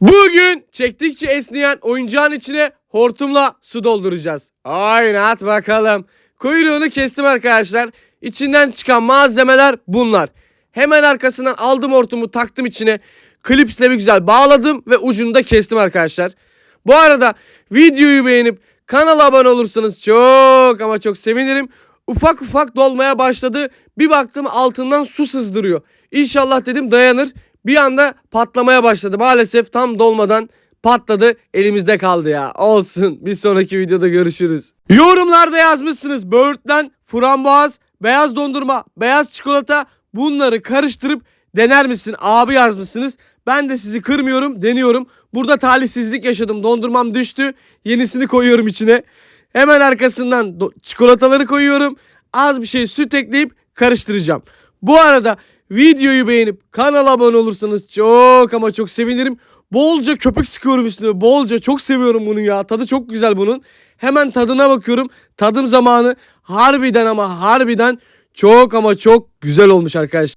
Bugün çektikçe esneyen oyuncağın içine hortumla su dolduracağız. Oynat bakalım. Kuyruğunu kestim arkadaşlar. İçinden çıkan malzemeler bunlar. Hemen arkasından aldım hortumu taktım içine. Klipsle bir güzel bağladım ve ucunu da kestim arkadaşlar. Bu arada videoyu beğenip kanala abone olursanız çok ama çok sevinirim. Ufak ufak dolmaya başladı. Bir baktım altından su sızdırıyor. İnşallah dedim dayanır. Bir anda patlamaya başladı. Maalesef tam dolmadan patladı. Elimizde kaldı ya. Olsun. Bir sonraki videoda görüşürüz. Yorumlarda yazmışsınız. Böğürtlen, frambuaz, beyaz dondurma, beyaz çikolata bunları karıştırıp dener misin abi yazmışsınız. Ben de sizi kırmıyorum deniyorum. Burada talihsizlik yaşadım. Dondurmam düştü. Yenisini koyuyorum içine. Hemen arkasından çikolataları koyuyorum. Az bir şey süt ekleyip karıştıracağım. Bu arada videoyu beğenip kanala abone olursanız çok ama çok sevinirim. Bolca köpük sıkıyorum üstüne. Bolca çok seviyorum bunu ya. Tadı çok güzel bunun. Hemen tadına bakıyorum. Tadım zamanı harbiden ama harbiden çok ama çok güzel olmuş arkadaşlar.